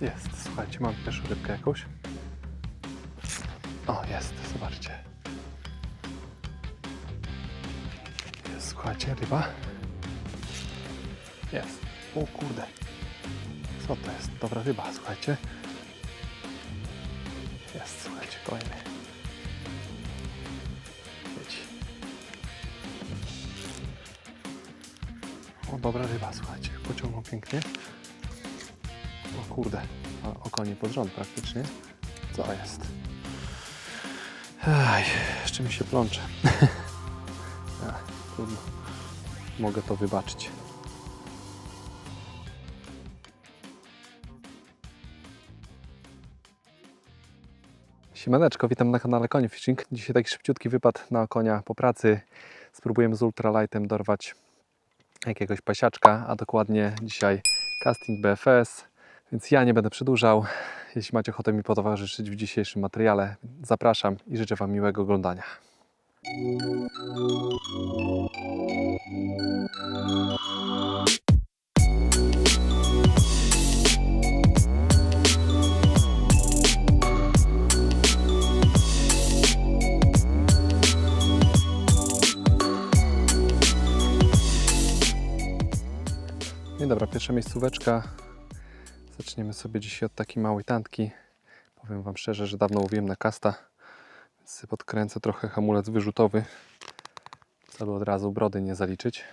Jest, słuchajcie, mam pierwszą rybkę jakąś. O, jest, zobaczcie. Jest, słuchajcie, ryba. Jest. O kurde. Co to jest? Dobra ryba, słuchajcie. Jest, słuchajcie, kolejny. Jedź. O, dobra ryba, słuchajcie. Pociągnął pięknie. O kurde, a oko nie pod rząd praktycznie. Co jest? Aj, jeszcze mi się plącze. Trudno. Mogę to wybaczyć. Siemaneczko, witam na kanale Koń Fishing. Dzisiaj taki szybciutki wypad na konia po pracy. Spróbujemy z ultralightem dorwać jakiegoś pasiaczka, a dokładnie dzisiaj casting BFS, więc ja nie będę przedłużał. Jeśli macie ochotę mi potowarzyszyć w dzisiejszym materiale, zapraszam i życzę Wam miłego oglądania. No dobra, pierwsza miejscóweczka. Zaczniemy sobie dzisiaj od takiej małej tantki. Powiem Wam szczerze, że dawno łowiłem na kasta, więc podkręcę trochę hamulec wyrzutowy, żeby od razu brody nie zaliczyć.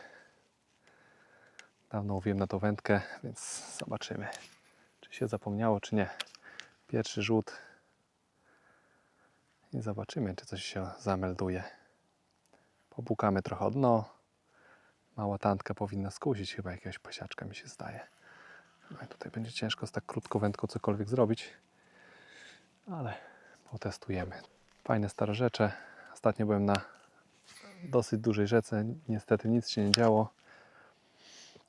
Dawno łowiłem na tą wędkę, więc zobaczymy, czy się zapomniało, czy nie. Pierwszy rzut i zobaczymy, czy coś się zamelduje. Popukamy trochę dno. Mała tantka powinna skusić chyba jakiegoś pasiaczka, mi się zdaje. No tutaj będzie ciężko z tak krótką wędką cokolwiek zrobić, ale potestujemy. Fajne stare rzeczy. Ostatnio byłem na dosyć dużej rzece. Niestety nic się nie działo.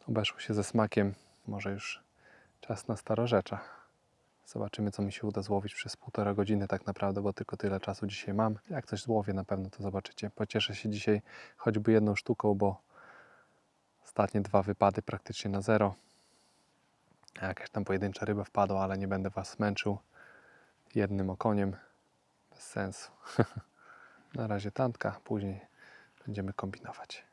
Obeszło się ze smakiem. Może już czas na starorzecza. Zobaczymy, co mi się uda złowić przez półtora godziny tak naprawdę, bo tylko tyle czasu dzisiaj mam. Jak coś złowię na pewno, to zobaczycie. Pocieszę się dzisiaj choćby jedną sztuką, bo Ostatnie dwa wypady praktycznie na zero. Jakaś tam pojedyncza ryba wpadła, ale nie będę Was męczył jednym okoniem. Bez sensu. na razie tantka, później będziemy kombinować.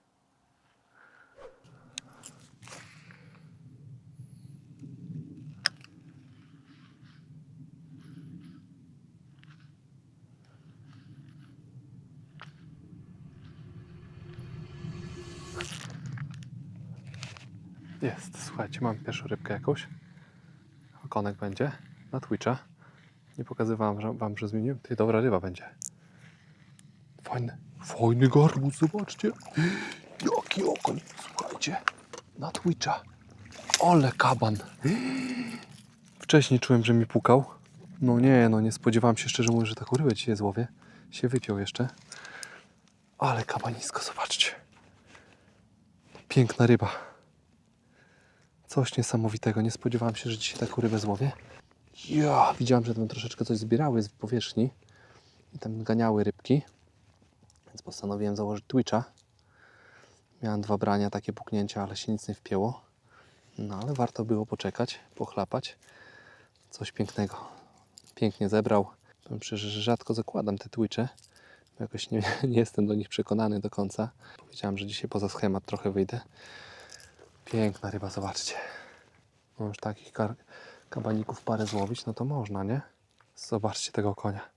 Jest, słuchajcie, mam pierwszą rybkę jakąś. Okonek będzie na Twitcha. Nie pokazywałem że- wam, że zmieniłem. Ty, dobra ryba będzie. Fajny, fajny garbus, zobaczcie. Jaki okoń, słuchajcie. Na Twitcha. Ole kaban. Wcześniej czułem, że mi pukał. No nie, no nie spodziewałem się szczerze mówiąc, że taką rybę dzisiaj złowię. Się wypiął jeszcze. Ale kabanisko, zobaczcie. Piękna ryba. Coś niesamowitego. Nie spodziewałem się, że dzisiaj taką rybę złowię. Ja, widziałem, że tam troszeczkę coś zbierały z powierzchni i tam ganiały rybki. Więc postanowiłem założyć Twitcha. Miałem dwa brania, takie puknięcia, ale się nic nie wpięło. No ale warto było poczekać, pochlapać. Coś pięknego. Pięknie zebrał. Powiem szczerze, że rzadko zakładam te Twitche. Jakoś nie, nie jestem do nich przekonany do końca. Powiedziałem, że dzisiaj poza schemat trochę wyjdę. Piękna ryba, zobaczcie. No już takich kabaników parę złowić, no to można, nie? Zobaczcie tego konia.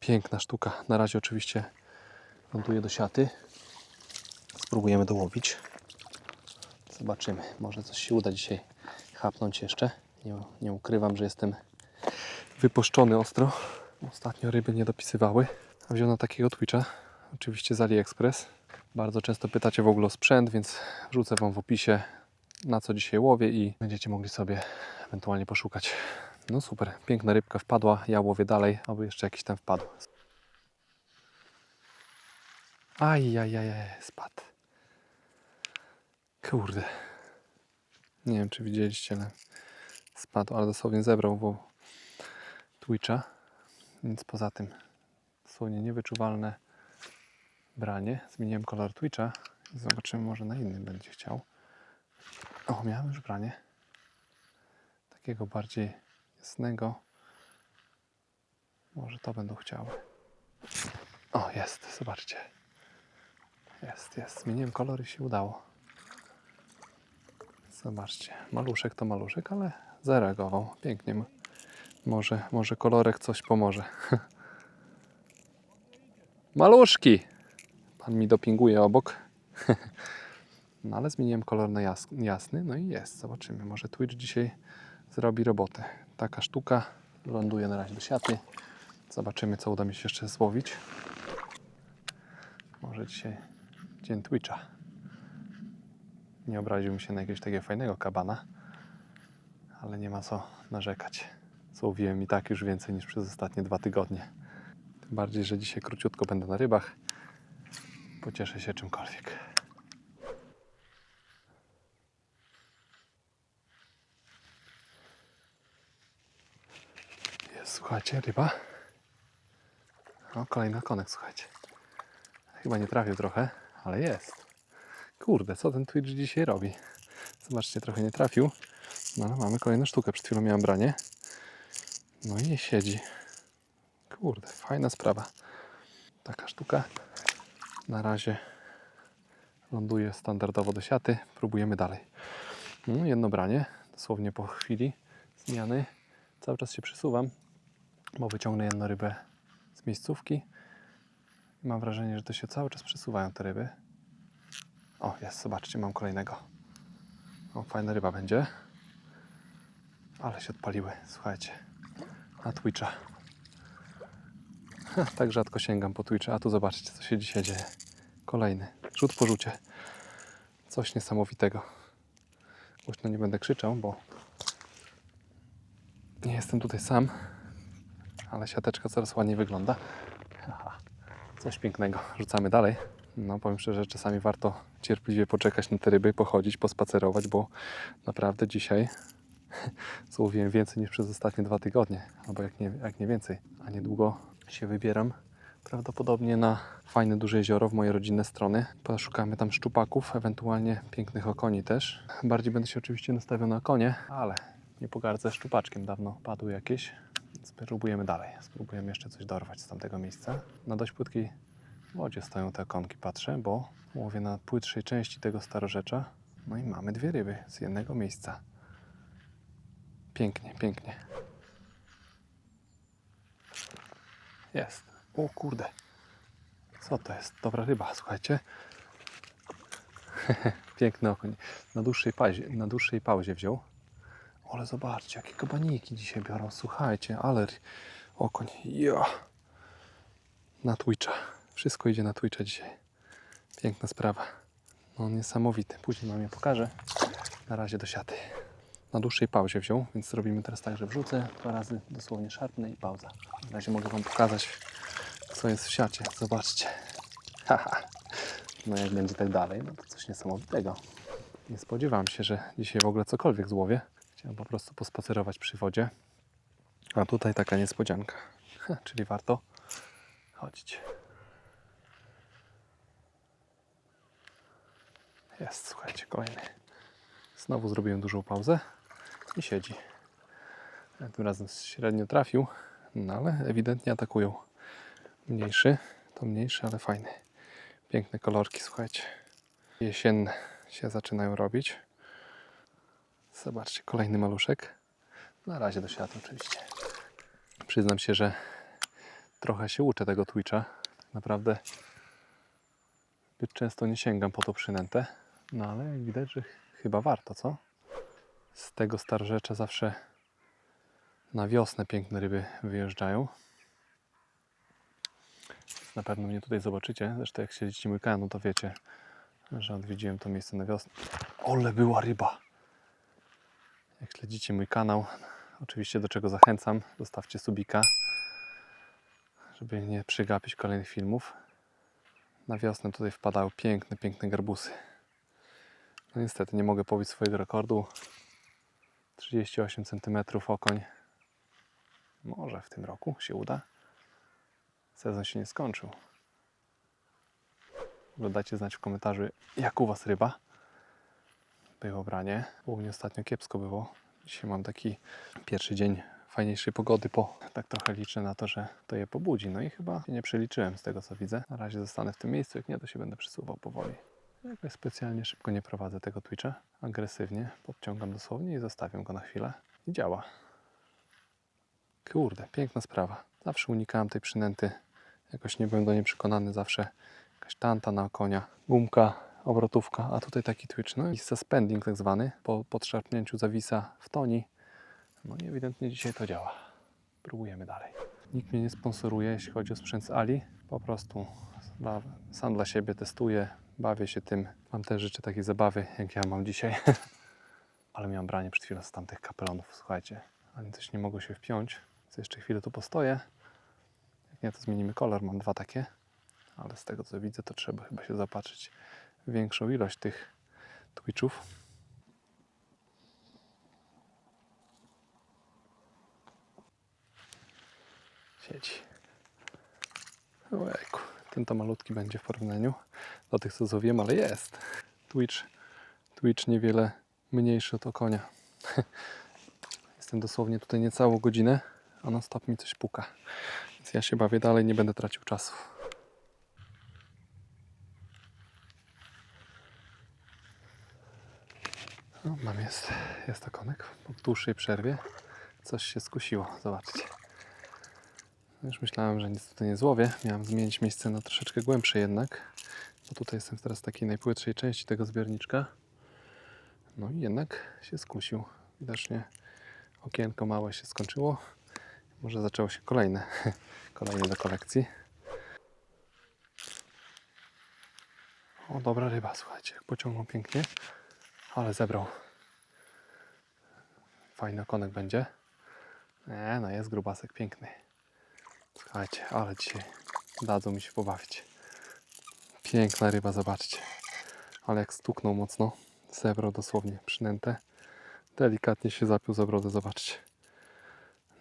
Piękna sztuka. Na razie oczywiście ląduje do siaty. Spróbujemy dołowić. Zobaczymy. Może coś się uda dzisiaj chapnąć jeszcze. Nie, nie ukrywam, że jestem wypuszczony ostro. Ostatnio ryby nie dopisywały. A wziąłem na takiego Twitcha. Oczywiście z AliExpress. Bardzo często pytacie w ogóle o sprzęt, więc wrzucę Wam w opisie na co dzisiaj łowię i będziecie mogli sobie ewentualnie poszukać. No super, piękna rybka wpadła, ja łowię dalej, aby jeszcze jakiś tam wpadł. Ajajaj, spadł. Kurde. Nie wiem, czy widzieliście, ale spadł, ale dosłownie zebrał wo Twitcha. Nic poza tym. Dosłownie niewyczuwalne branie. Zmieniłem kolor Twitcha. Zobaczymy, może na innym będzie chciał. O, miałem już branie. takiego bardziej jasnego. Może to będą chciały. O, jest, zobaczcie. Jest, jest. Zmieniłem kolor i się udało. Zobaczcie, maluszek to maluszek, ale zareagował. Pięknie. Może, może kolorek coś pomoże. Maluszki! Pan mi dopinguje obok. No ale zmieniłem kolor na jas jasny, no i jest. Zobaczymy, może Twitch dzisiaj zrobi robotę. Taka sztuka ląduje na razie do siaty. Zobaczymy, co uda mi się jeszcze złowić. Może dzisiaj dzień Twitcha. Nie obraził mi się na jakiegoś takiego fajnego kabana, ale nie ma co narzekać. Złowiłem i tak już więcej niż przez ostatnie dwa tygodnie. Tym bardziej, że dzisiaj króciutko będę na rybach. Pocieszę się czymkolwiek. Jest, słuchajcie, ryba. O, kolejny konek, słuchajcie. Chyba nie trafił trochę, ale jest. Kurde, co ten Twitch dzisiaj robi? Zobaczcie, trochę nie trafił. No ale mamy kolejną sztukę. Przed chwilą miałem branie. No i nie siedzi. Kurde, fajna sprawa. Taka sztuka. Na razie ląduje standardowo do siaty. Próbujemy dalej. No, jedno branie, dosłownie po chwili zmiany. Cały czas się przesuwam, bo wyciągnę jedną rybę z miejscówki. Mam wrażenie, że to się cały czas przesuwają te ryby. O, jest, zobaczcie, mam kolejnego. O, fajna ryba będzie. Ale się odpaliły, słuchajcie. Na Twitcha. Tak rzadko sięgam po Twitcha, a tu zobaczcie, co się dzisiaj dzieje. Kolejny. Rzut po rzucie. Coś niesamowitego. Głośno nie będę krzyczał, bo nie jestem tutaj sam, ale siateczka coraz ładniej wygląda. Coś pięknego. Rzucamy dalej. No powiem szczerze, czasami warto cierpliwie poczekać na te ryby, pochodzić, pospacerować, bo naprawdę dzisiaj złowiłem więcej niż przez ostatnie dwa tygodnie, albo jak nie, jak nie więcej. A niedługo się wybieram prawdopodobnie na fajne duże jezioro w moje rodzinne strony. Poszukamy tam szczupaków, ewentualnie pięknych okoni też. Bardziej będę się oczywiście nastawiał na konie, ale nie pogardzę szczupaczkiem. Dawno padły jakieś. Spróbujemy dalej. Spróbujemy jeszcze coś dorwać z tamtego miejsca. Na dość płytkiej wodzie stoją te okonki, patrzę, bo łowię na płytszej części tego starorzecza. No i mamy dwie ryby z jednego miejsca. Pięknie, pięknie. Jest. O kurde. Co to jest? Dobra ryba, słuchajcie. Piękny okoń. Na dłuższej, pazie, na dłuższej pauzie wziął. Ale zobaczcie, jakie kabaniki dzisiaj biorą. Słuchajcie, ale okoń. Ja. Na Twitcha. Wszystko idzie na Twitcha dzisiaj. Piękna sprawa. No niesamowity. Później Wam je pokażę. Na razie do siaty. Na dłuższej pauzie wziął, więc zrobimy teraz tak, że wrzucę dwa razy, dosłownie szarpnę i pauza. Na razie mogę Wam pokazać, co jest w siacie. Zobaczcie. Haha. No jak będzie tak dalej, no to coś niesamowitego. Nie spodziewałem się, że dzisiaj w ogóle cokolwiek złowię. Chciałem po prostu pospacerować przy wodzie. A tutaj taka niespodzianka. Ha, czyli warto chodzić. Jest, słuchajcie, kolejny. Znowu zrobiłem dużą pauzę i siedzi. Tym razem średnio trafił, no ale ewidentnie atakują. Mniejszy, to mniejszy, ale fajny. Piękne kolorki, słuchajcie. Jesienne się zaczynają robić. Zobaczcie, kolejny maluszek. Na razie do świata oczywiście. Przyznam się, że trochę się uczę tego Twitcha. Tak naprawdę zbyt często nie sięgam po tą przynętę. No ale jak widać, że ch- chyba warto, co? Z tego starzecza zawsze na wiosnę piękne ryby wyjeżdżają. Na pewno mnie tutaj zobaczycie. Zresztą jak śledzicie mój kanał, to wiecie, że odwiedziłem to miejsce na wiosnę. Ole była ryba! Jak śledzicie mój kanał, oczywiście do czego zachęcam, zostawcie subika, żeby nie przegapić kolejnych filmów. Na wiosnę tutaj wpadały piękne, piękne garbusy. No niestety nie mogę pobić swojego rekordu. 38 cm okoń. Może w tym roku się uda. Sezon się nie skończył. Dajcie znać w komentarzu, jak u Was ryba. Było branie. U mnie ostatnio kiepsko było. Dzisiaj mam taki pierwszy dzień fajniejszej pogody po. Tak trochę liczę na to, że to je pobudzi. No i chyba nie przeliczyłem z tego co widzę. Na razie zostanę w tym miejscu, jak nie to się będę przesuwał powoli. Jakoś specjalnie szybko nie prowadzę tego Twitcha. Agresywnie podciągam dosłownie i zostawiam go na chwilę. I działa. Kurde, piękna sprawa. Zawsze unikałem tej przynęty. Jakoś nie byłem do niej przekonany. Zawsze jakaś tanta na konia, gumka, obrotówka. A tutaj taki Twitch, no i suspending tak zwany. Po podszarpnięciu zawisa w toni. No i ewidentnie dzisiaj to działa. Próbujemy dalej. Nikt mnie nie sponsoruje, jeśli chodzi o sprzęt z Ali. Po prostu dla, sam dla siebie testuję, bawię się tym. Mam też życzę takiej zabawy, jak ja mam dzisiaj. Ale miałem branie przed chwilą z tamtych kapelonów, słuchajcie. Ale też nie mogło się wpiąć, więc jeszcze chwilę tu postoję. Jak nie, to zmienimy kolor. Mam dwa takie. Ale z tego co widzę, to trzeba chyba się zapatrzyć większą ilość tych Twitchów. Siedzi. Ojejku, ten to malutki będzie w porównaniu do tych, co złowiłem, ale jest. Twitch, Twitch niewiele mniejszy od okonia. Jestem dosłownie tutaj niecałą godzinę, a na stop mi coś puka. Więc ja się bawię dalej, nie będę tracił czasu. No, mam jest, jest okonek po dłuższej przerwie. Coś się skusiło, zobaczcie. Już myślałem, że nic tutaj nie złowię. Miałem zmienić miejsce na troszeczkę głębsze jednak. Bo tutaj jestem teraz w takiej najpłytszej części tego zbiorniczka. No i jednak się skusił. Widocznie okienko małe się skończyło. Może zaczęło się kolejne. Kolejne do kolekcji. O, dobra ryba, słuchajcie. Pociągnął pięknie. Ale zebrał. Fajny okonek będzie. Nie, no jest grubasek piękny. Słuchajcie, ale dzisiaj dadzą mi się pobawić. Piękna ryba, zobaczcie. Ale jak stuknął mocno, zebrał dosłownie przynętę. Delikatnie się zapił za brodę, zobaczcie.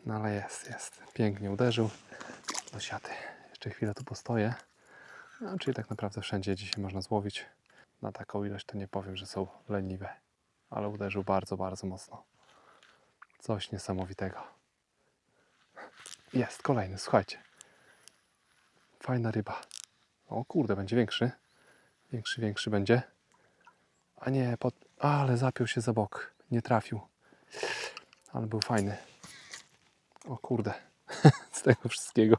No ale jest, jest. Pięknie uderzył do siaty. Jeszcze chwilę tu postoję. No, czyli tak naprawdę wszędzie dzisiaj można złowić. Na taką ilość to nie powiem, że są leniwe. Ale uderzył bardzo, bardzo mocno. Coś niesamowitego. Jest kolejny, słuchajcie. Fajna ryba. O kurde, będzie większy. Większy, większy będzie. A nie, pod... ale zapiął się za bok. Nie trafił. Ale był fajny. O kurde. z tego wszystkiego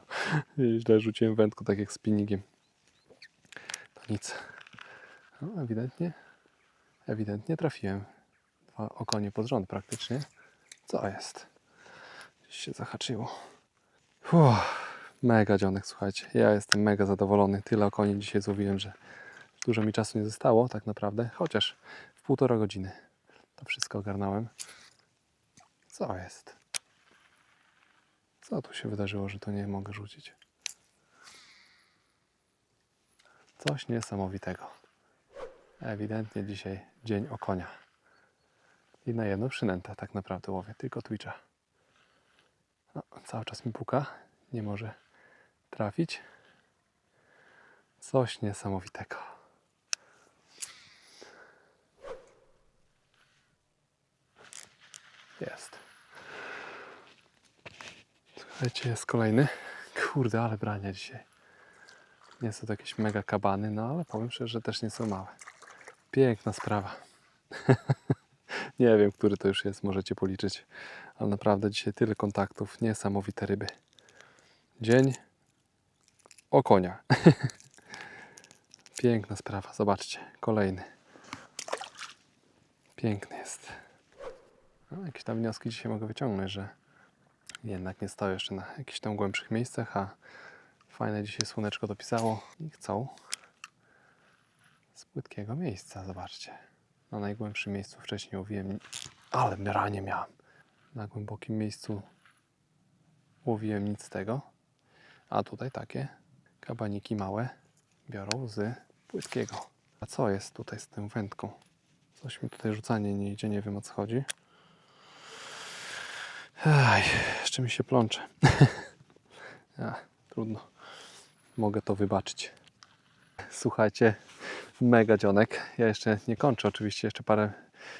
źle rzuciłem wędkę, tak jak spinningiem. To nic. No, ewidentnie, ewidentnie trafiłem. Dwa okonie pod rząd praktycznie. Co jest? Gdzieś się zahaczyło. Uff, mega dzionek, słuchajcie. Ja jestem mega zadowolony. Tyle okoni dzisiaj złowiłem, że dużo mi czasu nie zostało tak naprawdę. Chociaż w półtora godziny to wszystko ogarnąłem. Co jest? Co tu się wydarzyło, że to nie mogę rzucić? Coś niesamowitego. Ewidentnie dzisiaj dzień okonia. I na jedną przynętę tak naprawdę łowię, tylko Twitcha. No, cały czas mi puka, nie może trafić. Coś niesamowitego. Jest. Słuchajcie, jest kolejny. Kurde, ale brania dzisiaj. Nie są to jakieś mega kabany, no ale powiem szczerze, że też nie są małe. Piękna sprawa. nie wiem, który to już jest, możecie policzyć. Ale naprawdę dzisiaj tyle kontaktów, niesamowite ryby. Dzień o konia. Piękna sprawa, zobaczcie, kolejny. Piękny jest. No, jakieś tam wnioski dzisiaj mogę wyciągnąć, że jednak nie stoję jeszcze na jakichś tam głębszych miejscach, a fajne dzisiaj słoneczko dopisało i chcą z płytkiego miejsca, zobaczcie. Na najgłębszym miejscu wcześniej łowiłem, ale ranie miałem. Na głębokim miejscu łowiłem nic z tego, a tutaj takie kabaniki małe biorą z płytkiego. A co jest tutaj z tą wędką? Coś mi tutaj rzucanie nie idzie, nie wiem o co chodzi. Aj, jeszcze mi się plącze. A, trudno. Mogę to wybaczyć. Słuchajcie, mega dzionek. Ja jeszcze nie kończę, oczywiście jeszcze parę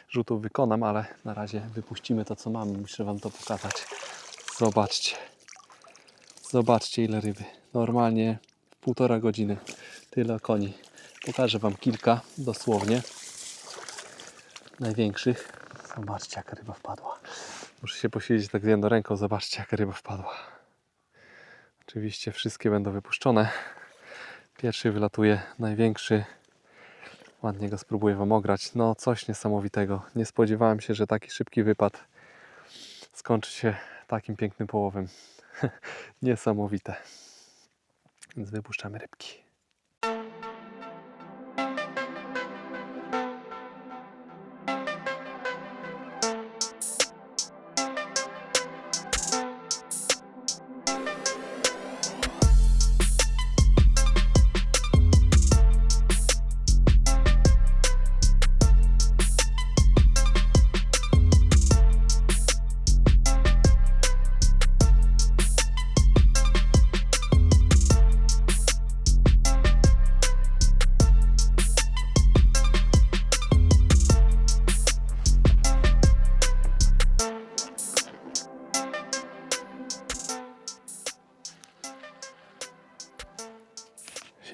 rzutów wykonam, ale na razie wypuścimy to, co mamy. Muszę Wam to pokazać. Zobaczcie. Zobaczcie, ile ryby. Normalnie półtora godziny. Tyle koni. Pokażę Wam kilka, dosłownie. Największych. Zobaczcie, jaka ryba wpadła. Muszę się posiedzieć tak z jedną ręką. Zobaczcie, jaka ryba wpadła. Oczywiście wszystkie będą wypuszczone. Pierwszy wylatuje największy. Ładnie go spróbuję Wam ograć. No, coś niesamowitego. Nie spodziewałem się, że taki szybki wypad skończy się takim pięknym połowem. Niesamowite. Więc wypuszczamy rybki.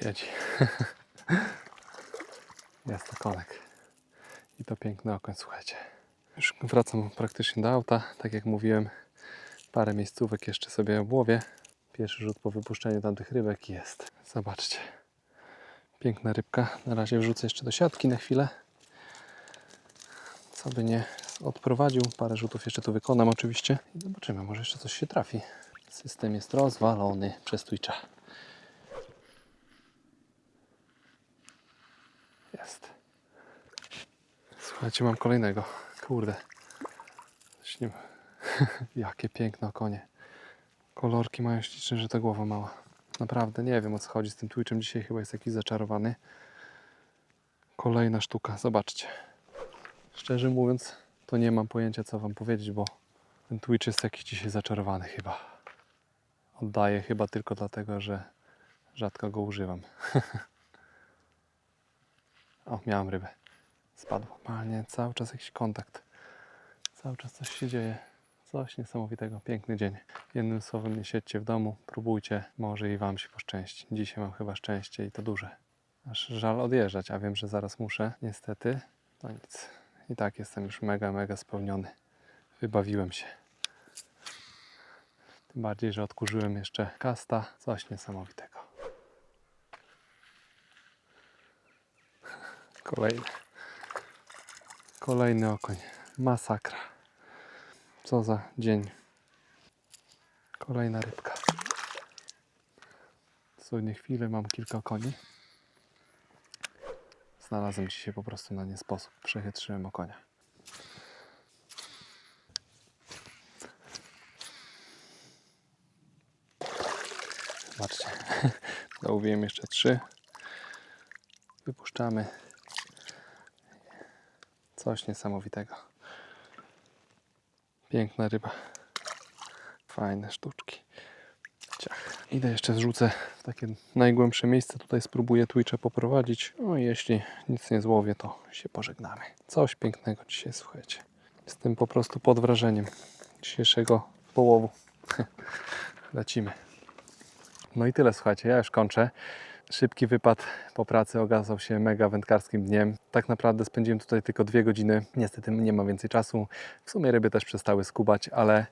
Siedzi. Jest to konek. I to piękny okoń, słuchajcie. Już wracam praktycznie do auta. Tak jak mówiłem, parę miejscówek jeszcze sobie obłowię. Pierwszy rzut po wypuszczeniu tamtych rybek jest. Zobaczcie. Piękna rybka. Na razie wrzucę jeszcze do siatki na chwilę. Co by nie odprowadził. Parę rzutów jeszcze tu wykonam oczywiście. I zobaczymy, może jeszcze coś się trafi. System jest rozwalony przez Twitcha. Jest. Słuchajcie, mam kolejnego. Kurde. Coś nie... Jakie piękne konie. Kolorki mają śliczne, że ta głowa mała. Naprawdę nie wiem o co chodzi z tym Twitchem. Dzisiaj chyba jest jakiś zaczarowany. Kolejna sztuka. Zobaczcie. Szczerze mówiąc, to nie mam pojęcia co wam powiedzieć, bo ten Twitch jest jakiś dzisiaj zaczarowany chyba. Oddaję chyba tylko dlatego, że rzadko go używam. O, miałem rybę. Spadło. Normalnie cały czas jakiś kontakt. Cały czas coś się dzieje. Coś niesamowitego. Piękny dzień. Jednym słowem, nie siedźcie w domu, próbujcie. Może i Wam się poszczęści. Dzisiaj mam chyba szczęście i to duże. Aż żal odjeżdżać, a wiem, że zaraz muszę. Niestety. No nic. I tak jestem już mega, mega spełniony. Wybawiłem się. Tym bardziej, że odkurzyłem jeszcze kasta. Coś niesamowitego. Kolejny. Kolejny okoń. Masakra. Co za dzień. Kolejna rybka. Dosłownie chwilę mam kilka koni. Znalazłem dzisiaj po prostu na nie sposób. Przechytrzyłem okonia. Zobaczcie. Dołowiłem jeszcze trzy. Wypuszczamy. Coś niesamowitego. Piękna ryba. Fajne sztuczki. Ciach. Idę jeszcze zrzucę w takie najgłębsze miejsce. Tutaj spróbuję Twitcha poprowadzić. No i jeśli nic nie złowię, to się pożegnamy. Coś pięknego dzisiaj, słuchajcie. Jestem po prostu pod wrażeniem dzisiejszego połowu. Lecimy. No i tyle, słuchajcie. Ja już kończę. Szybki wypad po pracy okazał się mega wędkarskim dniem. Tak naprawdę spędziłem tutaj tylko dwie godziny. Niestety nie ma więcej czasu. W sumie ryby też przestały skubać, ale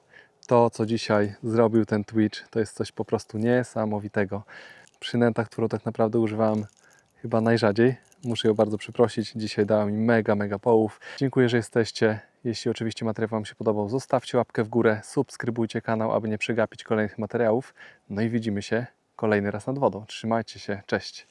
to, co dzisiaj zrobił ten Twitch, to jest coś po prostu niesamowitego. Przynęta, którą tak naprawdę używałem chyba najrzadziej. Muszę ją bardzo przeprosić. Dzisiaj dała mi mega, mega połów. Dziękuję, że jesteście. Jeśli oczywiście materiał Wam się podobał, zostawcie łapkę w górę, subskrybujcie kanał, aby nie przegapić kolejnych materiałów. No i widzimy się kolejny raz nad wodą. Trzymajcie się, cześć.